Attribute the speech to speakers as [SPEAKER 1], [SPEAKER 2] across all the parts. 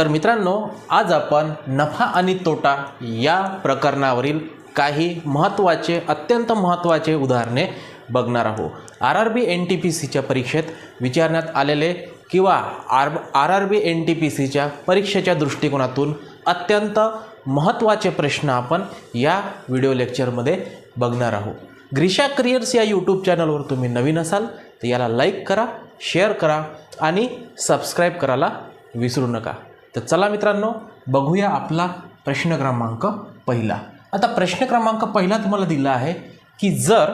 [SPEAKER 1] तर मित्रांनो आज आपण नफा आणि तोटा या प्रकरणावरील काही महत्त्वाचे अत्यंत महत्त्वाचे उदाहरणे बघणार आहोत. R R B N T P सीच्या परीक्षेत विचारण्यात आलेले किंवा R R R B N T P सीच्या परीक्षेच्या दृष्टिकोनातून अत्यंत महत्त्वाचे प्रश्न आपण या व्हिडिओ लेक्चरमध्ये बघणार आहोत. ग्रीशा करिअर्स या यूट्यूब चॅनलवर तुम्ही नवीन असाल तर याला लाईक करा शेअर करा आणि सबस्क्राईब करायला विसरू नका. तर चला मित्रांनो बघूया आपला प्रश्न क्रमांक पहिला. आता प्रश्न क्रमांक पहिला तुम्हाला दिला आहे की जर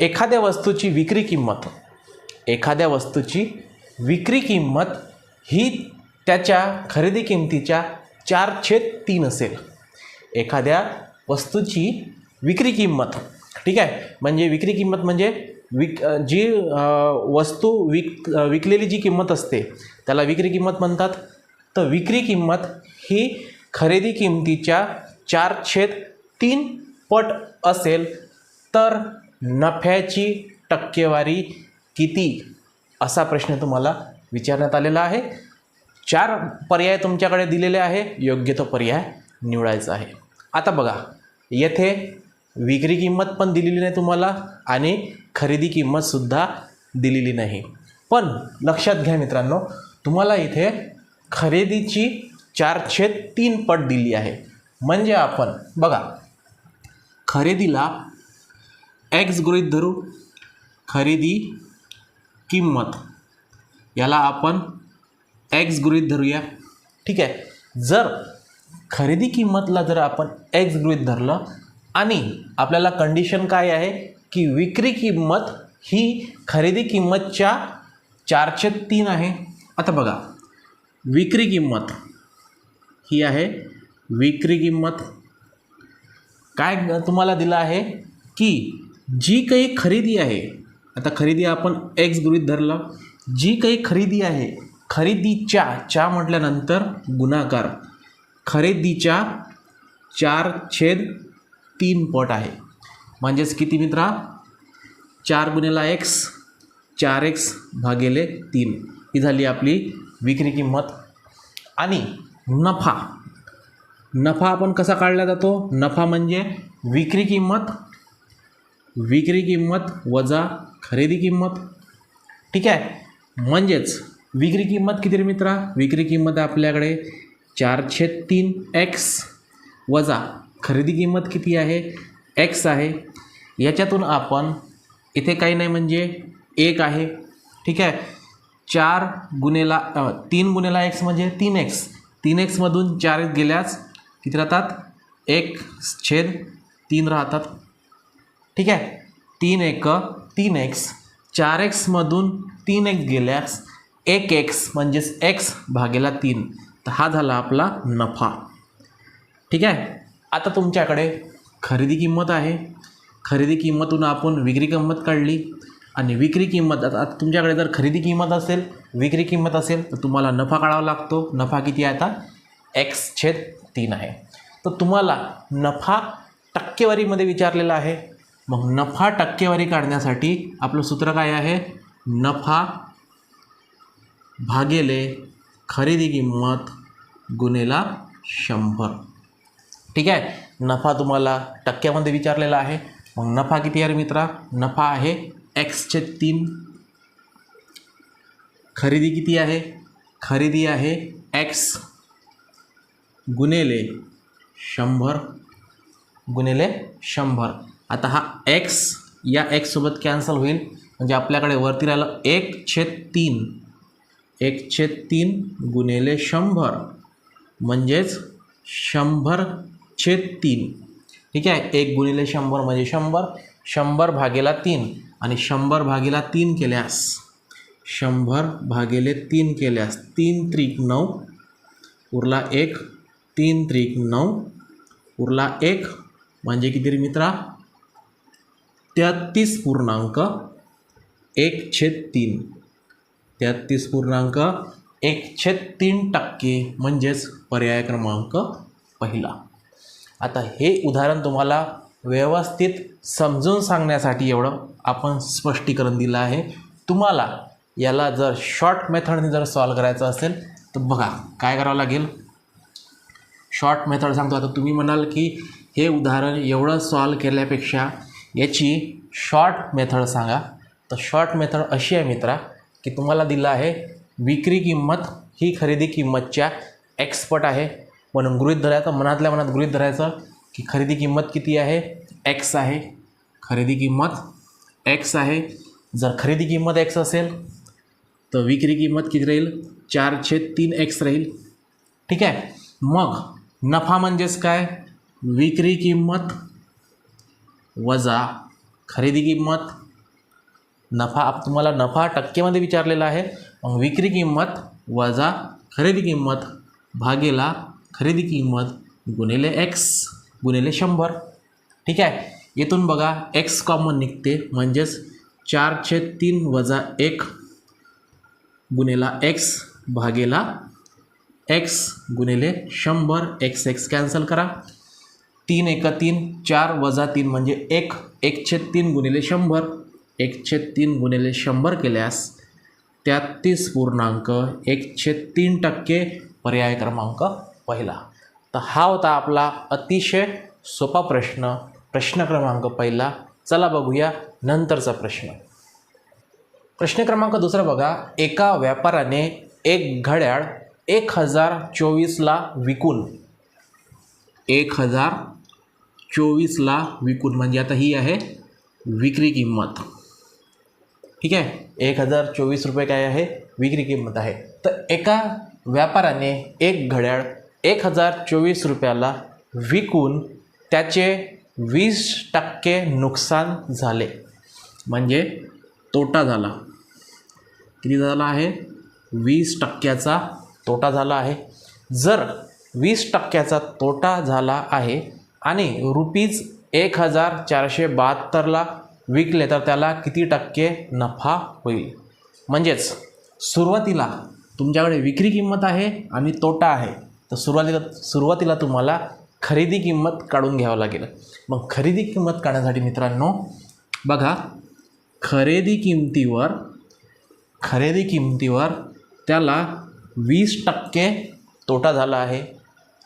[SPEAKER 1] एखाद्या वस्तूची विक्री किंमत एखाद्या वस्तूची विक्री किंमत ही त्याच्या खरेदी किंमतीच्या चार छेद तीन असेल. एखाद्या वस्तूची विक्री किंमत ठीक आहे? म्हणजे विक्री किंमत म्हणजे विक जी वस्तू विक विकलेली जी किंमत असते त्याला विक्री किंमत म्हणतात. तर विक्री किंमत ही खरेदी किंमतीच्या चार छेद तीन पट असेल तर नफ्याची टक्केवारी किती? असा प्रश्न तुम्हाला विचारण्यात आलेला आहे. चार पर्याय तुमच्याकडे दिलेले आहे. योग्य तो पर्याय निवडायचा आहे. आता बघा येथे विक्री किंमत पण दिलेली नाही तुम्हाला आणि खरेदी किंमतसुद्धा दिलेली नाही. पण लक्षात घ्या मित्रांनो तुम्हाला इथे खरेदीची चारशे तीन पट दिली आहे. म्हणजे आपण बघा. खरेदीला एक्स गृहीत धरू. खरेदी किंमत. याला आपण एक्स गृहीत धरूया. ठीक आहे? जर खरेदी किंमतला जर आपण एक्स गृहित धरलं आणि आपल्याला कंडिशन काय आहे? की विक्री किंमत ही खरेदी किंमतच्या चारशे तीन आहे. आता बघा. विक्री किंमत. ही आहे विक्री किंमत. काय तुम्हाला दिलं आहे की जी काही खरेदी आहे आता खरेदी आपण एक्स गृहित धरलं जी काही खरेदी आहे खरेदीच्या च्या म्हटल्यानंतर गुणाकार. खरेदीच्या चार छेद तीन पट आहे. म्हणजेच किती मित्रा? चार गुन्हेला एक्स चार एक्स भागेले तीन. ही झाली आपली विक्री किंमत आणि नफा. नफा आपण कसा काढला जातो? नफा म्हणजे विक्री किंमत विक्री किंमत वजा खरेदी किंमत. ठीक आहे? म्हणजेच विक्री किंमत किती रे मित्रा? विक्री किंमत आपल्याकडे चारशे तीन एक्स वजा खरेदी किंमत किती आहे? एक्स आहे. याच्यातून आपण इथे काही नाही म्हणजे एक आहे. ठीक आहे? चार गुन्हेला तीन गुन्हेला एक्स म्हणजे तीन एक्स तीन एक्समधून चार एक्स गेल्यास किती राहतात? एक छेद तीन राहतात. ठीक आहे? तीन एक तीन एक्स चार एक्समधून तीन एक्स गेल्यास एक एक्स म्हणजेच एक्स भागेला तीन. तर हा झाला आपला नफा. ठीक आहे? आता तुमच्याकडे खरेदी किंमत आहे. खरेदी किंमतून आपण विक्री किंमत काढली. आणि विक्री किंमत आता आता तुमच्याकडे जर खरेदी किंमत असेल विक्री किंमत असेल तर तुम्हाला नफा काढावा लागतो. नफा किती आहे आता? एक्स छेद तीन आहे. तर तुम्हाला नफा टक्केवारीमध्ये विचारलेला आहे. मग नफा टक्केवारी काढण्यासाठी आपलं सूत्र काय आहे? नफा भागेले खरेदी किंमत गुन्हेला शंभर. ठीक आहे? नफा तुम्हाला टक्क्यामध्ये विचारलेला आहे. मग नफा किती आहे मित्रा? नफा आहे एक्सचे तीन. खरेदी किती आहे? खरेदी आहे एक्स गुणेले शंभर. गुणेले शंभर. आता हा एक्स या एक्ससोबत कॅन्सल होईल. म्हणजे आपल्याकडे वरती राहिलं एक छेद तीन. एक छेद तीन गुणेले शंभर. म्हणजेच शंभर छेद तीन. ठीक आहे? एक गुणिले शंभर म्हणजे शंभर. शंभर भागेला तीन. आणि शंभर भागेला तीन केल्यास शंभर भागेले तीन केल्यास तीन त्रिक नऊ उरला एक तीन त्रिक नऊ उरला एक म्हणजे किती मित्रा? तेहत्तीस पूर्णांक एक छेद तीन. तेहत्तीस पूर्णांक एक छेद तीन टक्के म्हणजेच पर्याय क्रमांक पहिला. आता हे उदाहरण तुम्हाला व्यवस्थित समजून सांगण्यासाठी एवढं आपण स्पष्टीकरण दिलं आहे. तुम्हाला याला जर शॉर्ट मेथडने जर सॉल्व करायचं असेल तर बघा काय करावं लागेल? शॉर्ट मेथड सांगतो. आता तुम्ही म्हणाल की हे उदाहरण एवढं सॉल्व केल्यापेक्षा याची शॉर्ट मेथड सांगा. तर शॉर्ट मेथड अशी आहे मित्रा की तुम्हाला दिलं आहे विक्री किंमत ही खरेदी किंमतच्या एक्सपर्ट आहे. म्हणून गृहीत धरायचं मनातल्या मनात गृहीत धरायचं की खरेदी किंमत किती आहे? एक्स आहे. खरेदी किंमत एक्स आहे. जर खरेदी किंमत एक्स असेल तर विक्री किंमत किती राहील? चार छेद तीन एक्स राहील. ठीक आहे? मग नफा म्हणजेच काय? विक्री किंमत वजा खरेदी किंमत. नफा आप तुम्हाला नफा टक्केमध्ये विचारलेला आहे. मग विक्री किंमत वजा खरेदी किंमत भागेला खरेदी किंमत गुणिले एक्स गुणिले शंभर. ठीक आहे? येथून बघा एक्स कॉमन निघते. म्हणजेच चारशे तीन वजा एक गुणेला एक्स भागेला एक्स गुणिले शंभर. एक्स एक्स कॅन्सल करा. तीन एका तीन चार वजा तीन म्हणजे एक. एकशे तीन गुणिले शंभर. एकशे तीन गुणिले शंभर केल्यास तेहत्तीस पूर्णांक एकशे तीन टक्के पर्याय क्रमांक पहिला. तर हा होता आपला अतिशय सोपा प्रश्न प्रश्न क्रमांक पहिला. चला बघूया नंतरचा प्रश्न. प्रश्न क्रमांक दुसरा बघा. एका व्यापाराने एक घड्याळ एक हजार चोवीसला विकून. एक हजार चोवीसला विकून. म्हणजे आता ही आहे विक्री किंमत. ठीक आहे? एक हजार चोवीस रुपये काय आहे? विक्री किंमत आहे. तर एका व्यापाराने एक घड्याळ एक हजार चोवीस रुपयाला विकून त्याचे वीस टक्के नुकसान झाले. म्हणजे तोटा झाला. किती झाला आहे? वीस टक्क्याचा तोटा झाला आहे. जर वीस टक्क्याचा तोटा झाला आहे आणि रुपीज एक हजार चारशे बहात्तरला विकले तर त्याला किती टक्के नफा होईल? म्हणजेच सुरुवातीला तुमच्याकडे विक्री किंमत आहे आणि तोटा आहे. तर सुरुवातीला सुरुवातीला तुम्हाला खरेदी किंमत काढून घ्यावं लागेल. मग खरेदी किंमत काढण्यासाठी मित्रांनो बघा खरेदी किंमतीवर खरेदी किंमतीवर त्याला वीस टक्के तोटा झाला आहे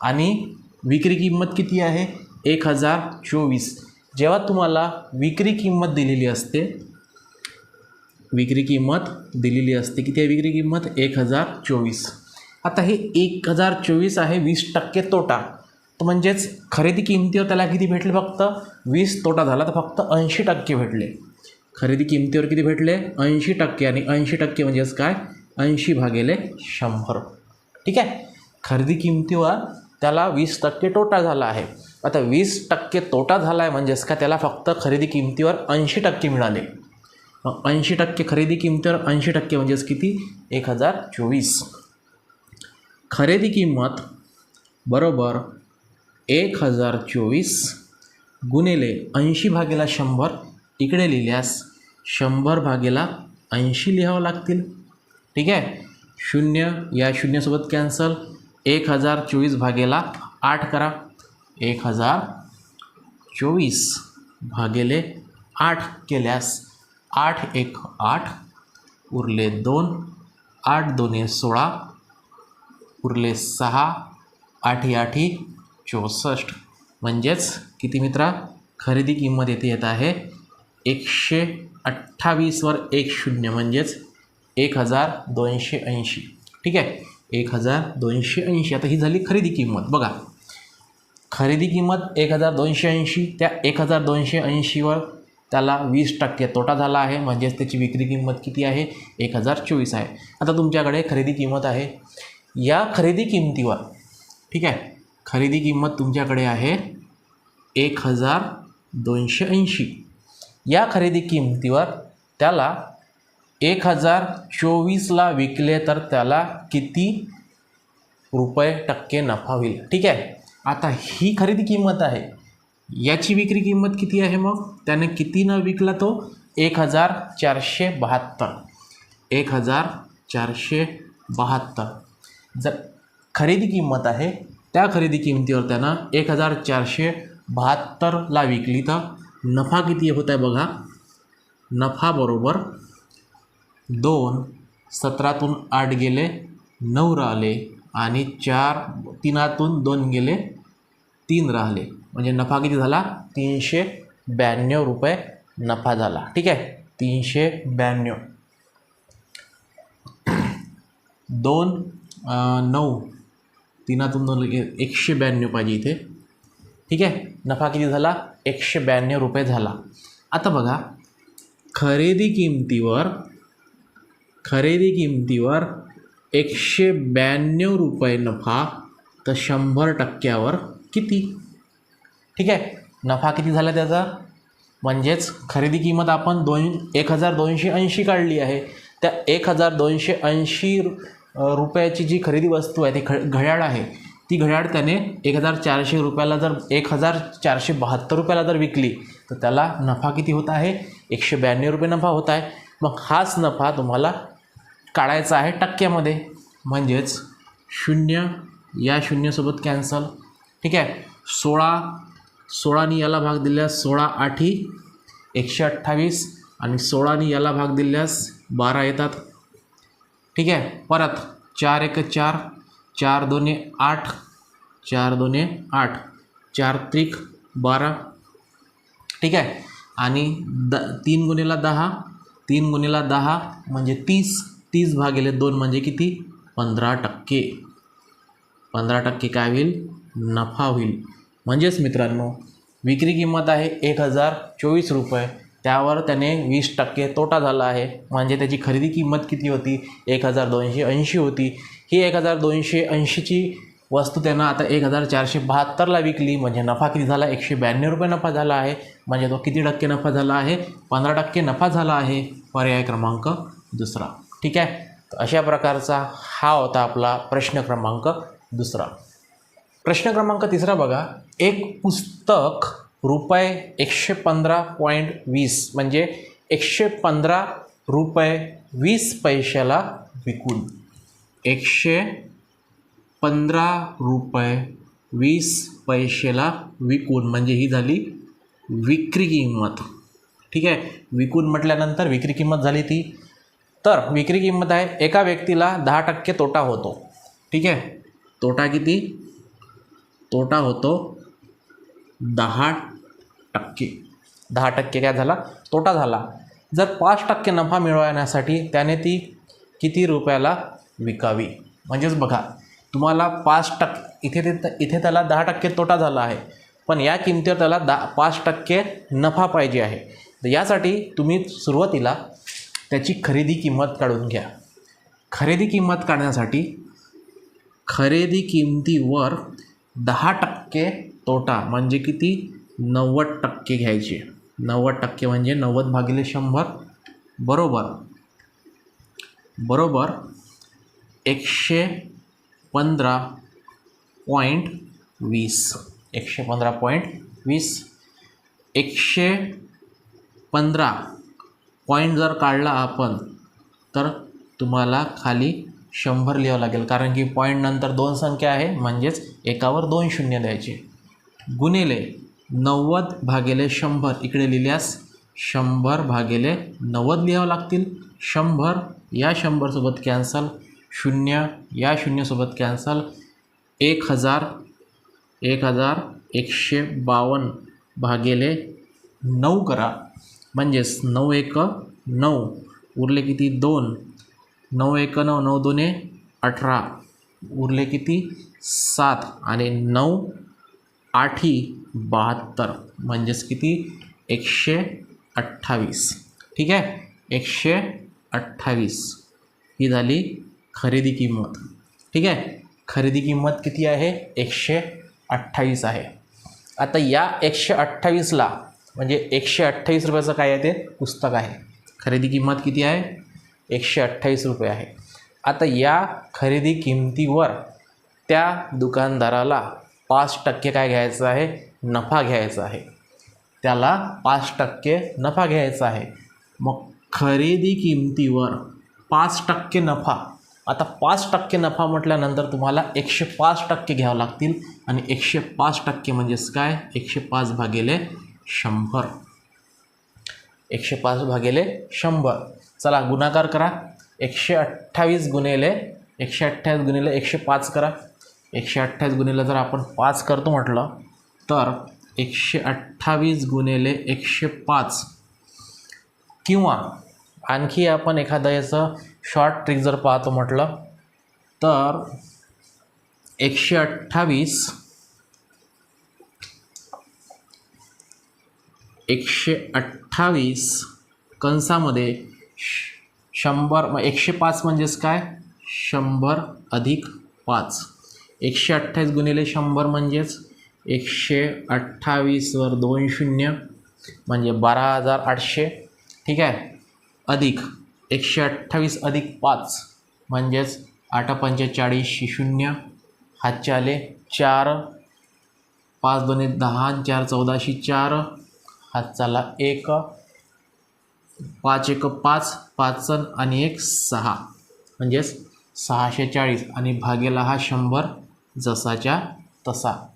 [SPEAKER 1] आणि विक्री किंमत किती आहे? एक हजार चोवीस. जेव्हा तुम्हाला विक्री किंमत दिलेली असते विक्री किंमत दिलेली असते किती आहे विक्री किंमत? एक हजार चोवीस. आता हे एक हजार चोवीस आहे वीस टक्के तोटा. तर म्हणजेच खरेदी किमतीवर त्याला किती भेटले फक्त? वीस तोटा झाला तर फक्त ऐंशी टक्के भेटले. खरेदी किमतीवर किती भेटले? ऐंशी टक्के आणि ऐंशी टक्के म्हणजेच काय? ऐंशी भागेले शंभर. ठीक आहे? खरेदी किमतीवर त्याला वीस टक्के तोटा झाला आहे. आता वीस टक्के तोटा झाला आहे म्हणजेच का त्याला फक्त खरेदी किमतीवर ऐंशी टक्के मिळाले. मग ऐंशी टक्के खरेदी किमतीवर ऐंशी टक्के म्हणजेच किती? एक हजार चोवीस. खरेदी किंमत बरोबर एक हजार चोवीस गुणिले ऐंशी भागेला शंभर. इकडे लिहिल्यास शंभर भागेला ऐंशी लिहावं लागतील. ठीक आहे? शून्य या शून्यसोबत कॅन्सल एक हजार चोवीस भागेला आठ करा. एक हजार चोवीस भागेले आठ केल्यास आठ एक आठ. उरले दोन. आठ दोन सोळा. उरले सहा आठी आठी चौसष्ट. म्हणजेच किती मित्रा? खरेदी किंमत येथे येत आहे एकशे अठ्ठावीसवर एक शून्य. म्हणजेच एक हजार दोनशे ऐंशी. ठीक आहे? एक हजार दोनशे ऐंशी. आता ही झाली खरेदी किंमत. बघा. खरेदी किंमत एक हजार दोनशे ऐंशी. त्या एक हजार दोनशे ऐंशीवर त्याला वीस टक्के तोटा झाला आहे. म्हणजेच त्याची विक्री किंमत किती आहे? एक हजार चोवीस आहे. आता तुमच्याकडे खरेदी किंमत आहे या खरेदी किंमतीवर ठीक आहे? खरेदी किंमत तुमच्याकडे आहे एक हजार दोनशे ऐंशी. या खरेदी किंमतीवर त्याला एक हजार चोवीसला विकले तर त्याला किती रुपये टक्के नफा होईल ठीक आहे? आता ही खरेदी किंमत आहे याची विक्री किंमत किती आहे मग? त्याने कितीनं विकला तो? एक हजार चारशे बहात्तर. एक हजार चारशे बहात्तर. जर खरेदी किंमत आहे त्या खरेदी किंमतीवर त्यानं एक हजार चारशे बहात्तरला विकली तर नफा किती होत आहे बघा. नफा बरोबर दोन सतरातून आठ गेले नऊ राहिले आणि चार तीनातून दोन गेले तीन राहिले. म्हणजे नफा किती झाला? तीनशे ब्याण्णव रुपये नफा झाला. ठीक आहे? तीनशे ब्याण्णव. दोन नऊ. तीनातून दोन एकशे ब्याण्णव पाहिजे इथे. ठीक आहे? नफा किती झाला? एकशे ब्याण्णव रुपये झाला. आता बघा. खरेदी किमतीवर खरेदी किमतीवर एकशे ब्याण्णव रुपये नफा तर शंभर टक्क्यावर किती? ठीक आहे? नफा किती झाला त्याचा? म्हणजेच खरेदी किंमत आपण दोन एक हजार दोनशे ऐंशी काढली आहे. त्या एक हजार दोनशे ऐंशी रुपयाची जी खरेदी वस्तू आहे ती ख घड्याळ आहे ती घड्याळ त्याने एक हजार चारशे रुपयाला जर एक हजार चारशे बहात्तर रुपयाला जर विकली तर त्याला नफा किती होत आहे? एकशे ब्याण्णव रुपये नफा होत आहे. मग हाच नफा तुम्हाला काढायचा आहे टक्क्यामध्ये. म्हणजेच शून्य या शून्यसोबत कॅन्सल ठीक आहे? सोळा सोळानी याला भाग दिल्यास सोळा आठी एकशे अठ्ठावीस आणि सोळानी याला भाग दिल्यास बारा येतात. ठीक आहे? परत चार एक चार चार दोन्ही आठ चार दोन्ही आठ चार त्रिक बारा ठीक आहे? आणि द तीन गुणेला दहा तीन गुणेला दहा म्हणजे तीस तीस भागिले दोन म्हणजे किती? पंधरा टक्के. पंधरा टक्के काय होईल? नफा होईल. म्हणजेच मित्रांनो विक्री किंमत आहे एक हजार चोवीस रुपये. त्यावर त्याने वीस टक्के तोटा झाला आहे. म्हणजे त्याची खरेदी किंमत किती होती? एक हजार दोनशे ऐंशी होती. ही एक हजार दोनशे ऐंशीची वस्तू त्यानं आता एक हजार चारशे बहात्तरला विकली. म्हणजे नफा किती झाला? एकशे ब्याण्णव रुपये नफा झाला आहे. म्हणजे तो किती टक्के नफा झाला आहे? पंधरा टक्के नफा झाला आहे. पर्याय क्रमांक दुसरा. ठीक आहे? तर अशा प्रकारचा हा होता आपला प्रश्न क्रमांक दुसरा. प्रश्न क्रमांक तिसरा बघा. एक पुस्तक रुपये एकशे पंधरा पॉईंट वीस म्हणजे एकशे पंधरा रुपये वीस पैशाला विकून. एकशे पंधरा रुपये वीस पैशाला विकून. म्हणजे ही झाली विक्री किंमत. ठीक आहे? विकून म्हटल्यानंतर विक्री किंमत झाली ती. तर विक्री किंमत आहे एका व्यक्तीला दहा टक्के तोटा होतो. ठीक आहे? तोटा किती? तोटा होतो दहा टक्के. दहा टक्के काय झाला? तोटा झाला. जर पाच टक्के नफा मिळवण्यासाठी त्याने ती किती रुपयाला विकावी? म्हणजेच बघा तुम्हाला पाच टक्के इथे ते इथे त्याला दहा टक्के तोटा झाला आहे. पण या किमतीवर त्याला दहा पाच टक्के नफा पाहिजे आहे. तर यासाठी तुम्ही सुरुवातीला त्याची खरेदी किंमत काढून घ्या. खरेदी किंमत काढण्यासाठी खरेदी किमतीवर दहा टक्के तोटा म्हणजे किती? नव्वद टक्के घ्यायचे. नव्वद टक्के म्हणजे नव्वद भागिले शंभर बरोबर. बरोबर एकशे पंधरा पॉईंट वीस. एकशे पंधरा पॉईंट वीस. एकशे पंधरा पॉईंट जर काढला आपण तर तुम्हाला खाली शंभर लिहावं लागेल. कारण की पॉईंट नंतर दोन संख्या आहे म्हणजेच एकावर दोन शून्य द्यायचे गुणिले नव्वद भागिले शंभर. इकडे लिहिल्यास शंभर भागिले नव्वद लिहावं लागतील. शंभर या शंभरसोबत कॅन्सल. शून्य या शून्यसोबत कॅन्सल. एक हजार एक हजार एकशे बावन्न भागिले नऊ करा. म्हणजेच नऊ एक नऊ. उरले किती? दोन. नऊ एक नऊ नऊ दोने अठरा. उरले किती? सात. आणि नऊ आठी. बहात्तर म्हणजेच किती? एकशे अठ्ठावीस. ठीक आहे? एकशे अठ्ठावीस. ही झाली खरेदी किंमत. ठीक आहे? खरेदी किंमत किती आहे? एकशे अठ्ठावीस आहे. आता या एकशे अठ्ठावीसला म्हणजे एकशे अठ्ठावीस रुपयाचं काय आहे ते? पुस्तक आहे. खरेदी किंमत किती आहे? एकशे अठ्ठावीस रुपये आहे. आता या खरेदी किमतीवर त्या दुकानदाराला पाच टक्के काय घ्यायचं आहे? नफा घ्यायचा आहे. त्याला पाच टक्के नफा घ्यायचा आहे. मग खरेदी किमतीवर पाच टक्के नफा. आता पाच टक्के नफा म्हटल्यानंतर तुम्हाला एकशे पाच टक्के घ्यावं लागतील आणि एकशे पाच टक्के म्हणजेच काय? एकशे पाच भागेले शंभर. एकशे पाच भागेले शंभर. चला गुणाकार करा. एकशे अठ्ठावीस गुणेले एकशे अठ्ठावीस गुणिले एकशे पाच करा. एकशे अठ्ठावीस गुणिले जर आपण पाच करतो म्हटलं तर एकशे अठ्ठावीस गुणिले एकशे पाच किंवा आणखी आपण एखाद्याचं शॉर्ट ट्रिक जर पाहतो म्हटलं तर एकशे अठ्ठावीस एकशे अठ्ठावीस कंसामध्ये श- शंभर मग एकशे पाच म्हणजेच काय? शंभर अधिक पाच. एकशे अठ्ठावीस गुणिले शंभर म्हणजेच एकशे अठ्ठावीसवर दोन शून्य म्हणजे बारा हजार आठशे. ठीक आहे? अधिक. एकशे अठ्ठावीस अधिक पाच म्हणजेच आठ पंचेचाळीसशे शून्य. हातचे आले चार. पाच दोन्ही दहा चार चौदाशे चार. हातचाला एक. पाच एक पाच पाच आणि एक सहा. म्हणजेच सहाशे चाळीस आणि भागेला हा शंभर जसाच्या तसा.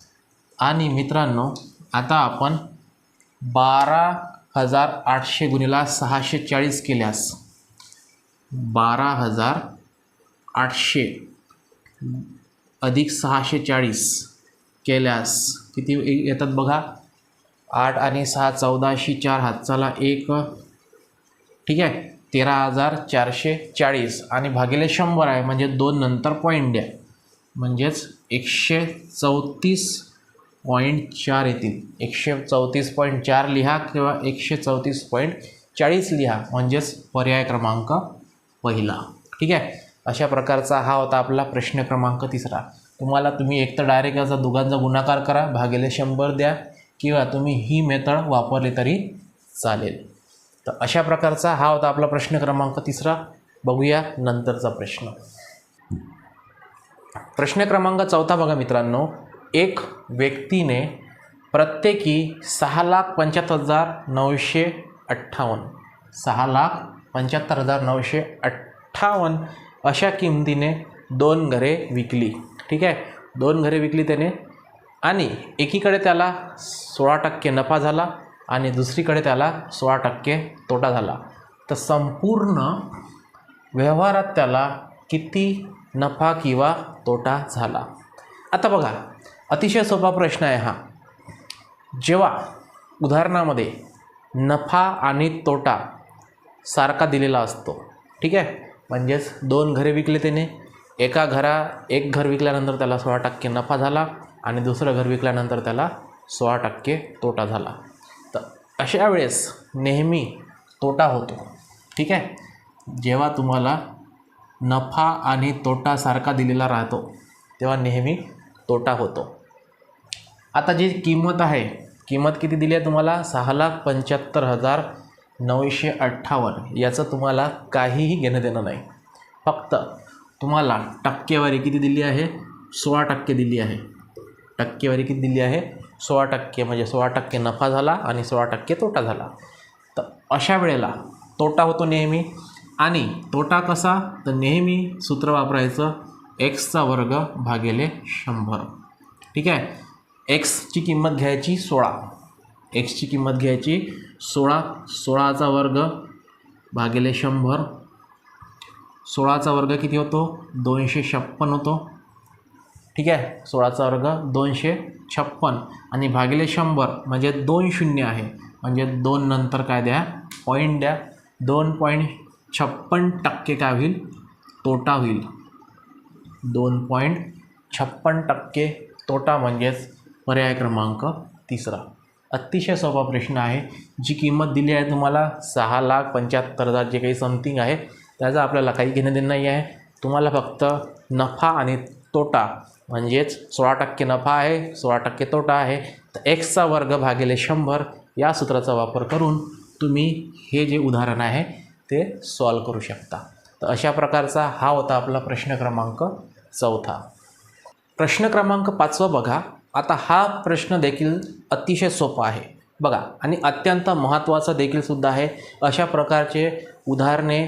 [SPEAKER 1] आणि मित्रांनो आता आपण बारा हजार आठशे गुणिला सहाशे चाळीस केल्यास बारा हजार आठशे अधिक सहाशे चाळीस केल्यास किती येतात बघा? आठ आणि सहा चौदाशे चार हातचाला एक. ठीक आहे? तेरा हजार चारशे चाळीस आणि भागिले शंभर आहे म्हणजे दोन नंतर पॉईंट द्या. म्हणजेच एकशे चौतीस पॉईंट चार येतील. एकशे चौतीस पॉईंट चार लिहा किंवा एकशे चौतीस पॉईंट चाळीस लिहा म्हणजेच पर्याय क्रमांक पहिला. ठीक आहे? अशा प्रकारचा हा होता आपला प्रश्न क्रमांक तिसरा. तुम्हाला तुम्ही एक तर डायरेक्ट याचा दोघांचा गुणाकार करा भागिले शंभर द्या किंवा तुम्ही ही मेथड वापरली तरी चालेल. तर अशा प्रकारचा हा होता आपला प्रश्न क्रमांक तिसरा. बघूया नंतरचा प्रश्न. प्रश्न क्रमांक चौथा बघा मित्रांनो. एक व्यक्तीने प्रत्येकी सहा लाख पंच्याहत्तर हजार नऊशे अठ्ठावन्न. सहा लाख पंच्याहत्तर हजार नऊशे अठ्ठावन्न अशा किमतीने दोन घरे विकली. ठीक आहे? दोन घरे विकली त्याने. आणि एकीकडे त्याला सोळा टक्के नफा झाला आणि दुसरीकडे त्याला सोळा टक्के तोटा झाला. तर संपूर्ण व्यवहारात त्याला किती नफा किंवा तोटा झाला? आता बघा अतिशय सोपा प्रश्न आहे हा. जेव्हा उदाहरणामध्ये नफा आणि तोटा सारखा दिलेला असतो ठीक आहे? म्हणजेच दोन घरे विकले त्याने एका घरा एक घर विकल्यानंतर त्याला सोळा टक्के नफा झाला आणि दुसरं घर विकल्यानंतर त्याला सोळा टक्के तोटा झाला. तर अशा वेळेस नेहमी तोटा होतो ठीक आहे? जेव्हा तुम्हाला नफा आणि तोटा सारखा दिलेला राहतो तेव्हा नेहमी तोटा होतो. आता जी किंमत आहे किंमत किती दिली आहे तुम्हाला? सहा लाख पंच्याहत्तर हजार नऊशे अठ्ठावन्न. याचं तुम्हाला काहीही घेणं देणं नाही. फक्त तुम्हाला टक्केवारी किती दिली आहे? सोळा टक्के दिली आहे. टक्केवारी किती दिली आहे? सोळा टक्के. म्हणजे सोळा टक्के नफा झाला आणि सोळा टक्के तोटा झाला. तर अशा वेळेला तोटा होतो नेहमी. आणि तोटा कसा? तर नेहमी सूत्र वापरायचं एक्सचा वर्ग भागेले शंभर. ठीक आहे? एक्सची किंमत घ्यायची सोळा. एक्सची किंमत घ्यायची सोळा. सोळाचा वर्ग भागिले शंभर. सोळाचा वर्ग किती होतो? दोनशे छप्पन होतो. ठीक आहे? सोळाचा वर्ग दोनशे छप्पन. आणि भागिले शंभर म्हणजे दोन शून्य आहे. म्हणजे दोन नंतर काय द्या? पॉईंट द्या. दोन पॉईंट छप्पन टक्के काय होईल? तोटा होईल. दोन पॉईंट छप्पन टक्के तोटा म्हणजेच पर्याय क्रमांक तिसरा. अतिशय सोपा प्रश्न आहे. जी किंमत दिली आहे तुम्हाला सहा लाख पंच्याहत्तर हजार जे काही समथिंग आहे त्याचा आपल्याला काही घेणं देणं नाही आहे. तुम्हाला फक्त नफा आणि तोटा म्हणजेच सोळा टक्के नफा आहे सोळा टक्के तोटा आहे. तर एक्सचा वर्ग भागिले शंभर या सूत्राचा वापर करून तुम्ही हे जे उदाहरण आहे ते सॉल्व करू शकता. तर अशा प्रकारचा हा होता आपला प्रश्न क्रमांक चौथा. प्रश्न क्रमांक पाचवा बघा. आता हा प्रश्न देखील अतिशय सोपा आहे. बघा आणि अत्यंत महत्त्वाचा देखील सुद्धा आहे. अशा प्रकारचे उदाहरणे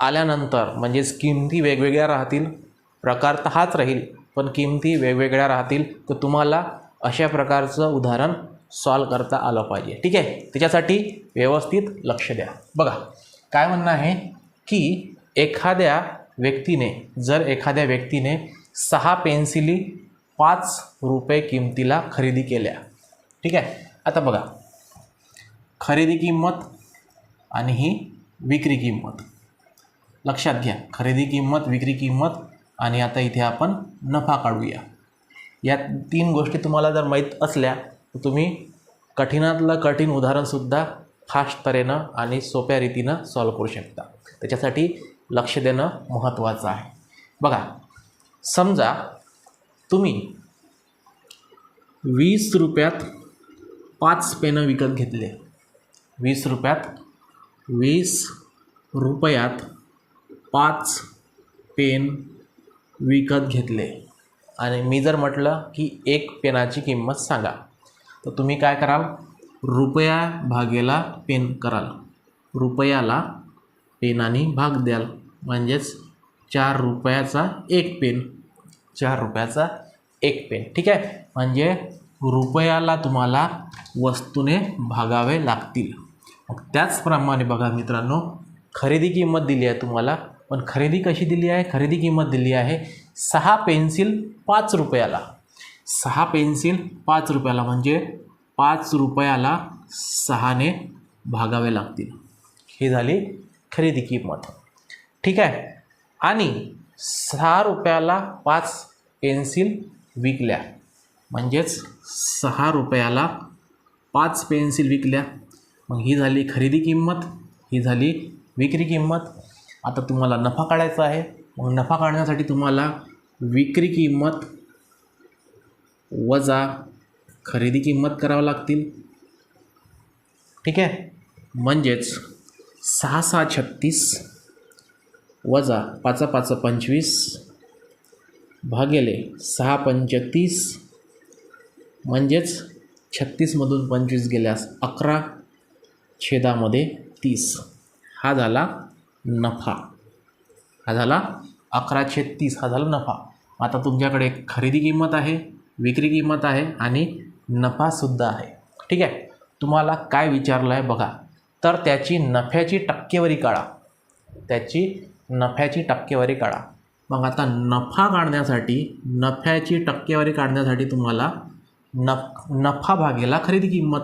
[SPEAKER 1] आल्यानंतर म्हणजेच किमती वेगवेगळ्या राहतील. प्रकार तर हाच राहील पण किमती वेगवेगळ्या राहतील. तर तुम्हाला अशा प्रकारचं उदाहरण सॉल्व करता आलं पाहिजे. ठीक आहे? त्याच्यासाठी व्यवस्थित लक्ष द्या. बघा काय म्हणणं आहे की एखाद्या व्यक्तीने जर एखाद्या व्यक्तीने सहा पेन्सिली पाच रुपये किमतीला खरेदी केल्या. ठीक आहे? आता बघा. खरेदी किंमत आणि ही विक्री किंमत. लक्षात घ्या. खरेदी किंमत विक्री किंमत आणि आता इथे आपण नफा काढूया. या तीन गोष्टी तुम्हाला जर माहीत असल्या तर तुम्ही कठीणातलं कठीण उदाहरणसुद्धा फास्ट तऱ्हेनं आणि सोप्या रीतीनं सॉल्व करू शकता. त्याच्यासाठी लक्ष देणं महत्त्वाचं आहे. बघा. समजा तुम्ही वीस रुपयात पाच पेनं विकत घेतले. वीस रुपयात वीस रुपयात पाच पेन विकत घेतले. आणि मी जर म्हटलं की एक पेनाची किंमत सांगा तर तुम्ही काय कराल? रुपया भागेला पेन कराल. रुपयाला पेनाने भाग द्याल. म्हणजेच चार रुपयाचा एक पेन चार रुपयाचा एक पेन ठीक आहे? म्हणजे रुपयाला तुम्हाला वस्तूने भागावे लागतील. मग त्याचप्रमाणे बघा मित्रांनो खरेदी किंमत दिली आहे तुम्हाला पण खरेदी कशी दिली आहे? खरेदी किंमत दिली आहे सहा पेन्सिल पाच रुपयाला. सहा पेन्सिल पाच रुपयाला म्हणजे पाच रुपयाला सहाने भागावे लागतील. ही झाली खरेदी किंमत. ठीक आहे? आणि सहा रुपयाला पाच पेन्सिल विकल्या. म्हणजेच सहा रुपयाला पाच पेन्सिल विकल्या. मग ही झाली खरेदी किंमत ही झाली विक्री किंमत. आता तुम्हाला नफा काढायचा आहे. मग नफा काढण्यासाठी तुम्हाला विक्री किंमत वजा खरेदी किंमत करावं लागतील. ठीक आहे? म्हणजेच सहा सहा छत्तीस वजा पाचा पाच पंचवीस भागेले सहा पंच तीस म्हणजेच छत्तीसमधून पंचवीस गेल्यास अकरा छेदामध्ये तीस. हा झाला नफा. हा झाला अकरा छेद तीस हा झाला नफा. आता तुमच्याकडे खरेदी किंमत आहे विक्री किंमत आहे आणि नफासुद्धा आहे. ठीक आहे? तुम्हाला काय विचारलं आहे बघा. तर त्याची नफ्याची टक्केवारी काढा. त्याची नफ्याची टक्केवारी काढा. मग आता नफा काढण्यासाठी नफ्याची टक्केवारी काढण्यासाठी तुम्हाला नफ नफा भागेला खरेदी किंमत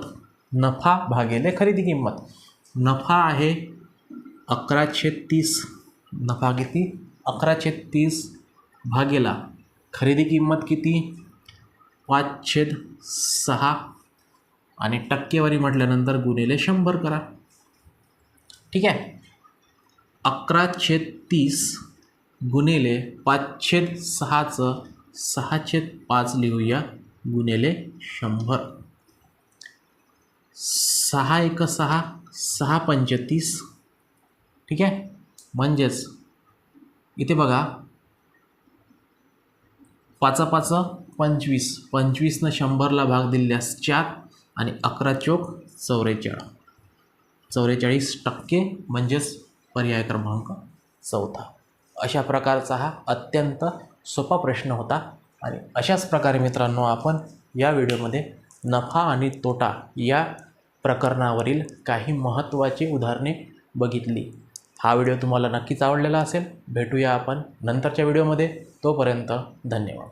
[SPEAKER 1] नफा भागेले खरेदी किंमत. नफा आहे अकराशे तीस नफा किती? अकराशे तीस भागेला खरेदी किंमत किती? पाच छेद सहा. आणि टक्केवारी म्हटल्यानंतर गुणेले शंभर करा. ठीक आहे? अकरा छेद तीस गुणिले पाच छेद सहाचं सहा छेद पाच लिहूया. गुणिले शंभर. सहा एक सहा सहा पंचतीस ठीक आहे? म्हणजेच इथे बघा. पाचा पाच पंचवीस. पंचवीसनं शंभरला भाग दिल्यास चार आणि अकरा चोक चौवेचाळीस चौवेचाळीस टक्के म्हणजेच पर्याय क्रमांक चौथा. अशा प्रकारचा हा अत्यंत सोपा प्रश्न होता. आणि अशाच प्रकारे मित्रांनो आपण या व्हिडिओमध्ये नफा आणि तोटा या प्रकरणावरील काही महत्त्वाची उदाहरणे बघितली. हा व्हिडिओ तुम्हाला नक्कीच आवडलेला असेल. भेटूया आपण नंतरच्या व्हिडिओमध्ये. तोपर्यंत धन्यवाद.